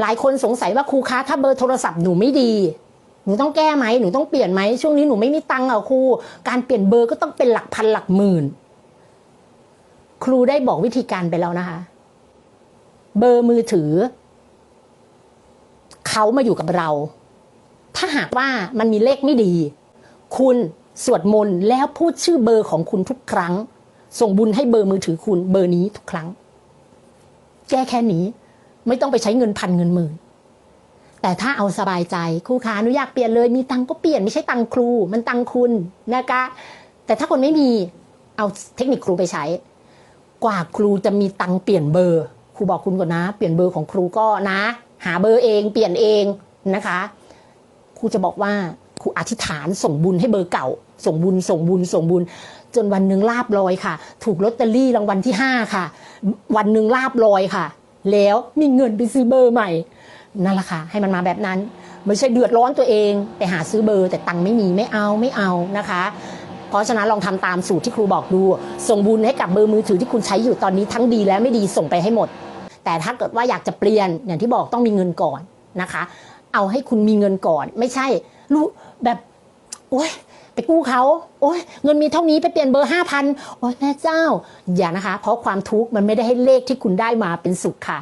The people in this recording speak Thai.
หลายคนสงสัยว่าครูคะถ้าเบอร์โทรศัพท์หนูไม่ดีหนูต้องแก้ไหมหนูต้องเปลี่ยนไหมช่วงนี้หนูไม่มีตังค์อะครู การเปลี่ยนเบอร์ก็ต้องเป็นหลักพันหลักหมื่น ครูได้บอกวิธีการไปแล้วนะคะ เบอร์มือถือ เขามาอยู่กับเรา ถ้าหากว่ามันมีเลขไม่ดี คุณสวดมนต์แล้วพูดชื่อเบอร์ของคุณทุกครั้ง ส่งบุญให้เบอร์มือถือคุณเบอร์นี้ทุกครั้ง แก้แค่นี้ ไม่ต้องไปใช้เงินพันเงินหมื่นแต่ถ้าเอาสบายใจครูขาหนูอยากเปลี่ยนเลย มีตังก็เปลี่ยนไม่ใช่ตังครู มันตังคุณนะคะ แต่ถ้าคนไม่มีเอาเทคนิคครูไปใช้ กว่าครูจะมีตังเปลี่ยนเบอร์ครูบอกคุณก่อนนะ เปลี่ยนเบอร์ของครูก็นะ หาเบอร์เองเปลี่ยนเองนะคะครูจะบอกว่าครูอธิษฐานส่งบุญให้เบอร์เก่า ส่งบุญส่งบุญส่งบุญ จนวันหนึ่งลาบลอยค่ะ ถูกลอตเตอรี่รางวัลที่ห้าค่ะ วันหนึ่งลาบลอยค่ะ แล้วมีเงินไปซื้อเบอร์ใหม่นั่นแหละค่ะให้มันมาแบบนั้น ไม่ใช่เดือดร้อนตัวเองไปหาซื้อเบอร์ แต่ตังค์ไม่มีไม่เอาไม่เอานะคะ เพราะฉะนั้นลองทำตามสูตรที่ครูบอกดู ส่งบุญให้กับเบอร์มือถือที่คุณใช้อยู่ตอนนี้ทั้งดีและไม่ดีส่งไปให้หมด แต่ถ้าเกิดว่าอยากจะเปลี่ยนอย่างที่บอกต้องมีเงินก่อนนะคะ เอาให้คุณมีเงินก่อน ไม่ใช่รู้แบบโอ๊ย ไปกู้เขาโอ้ยเงินมีเท่านี้ไปเปลี่ยนเบอร์ห้าพันโอ๊ยแม่เจ้า อย่านะคะ เพราะความทุกข์มันไม่ได้ให้เลขที่คุณได้มาเป็นสุขค่ะ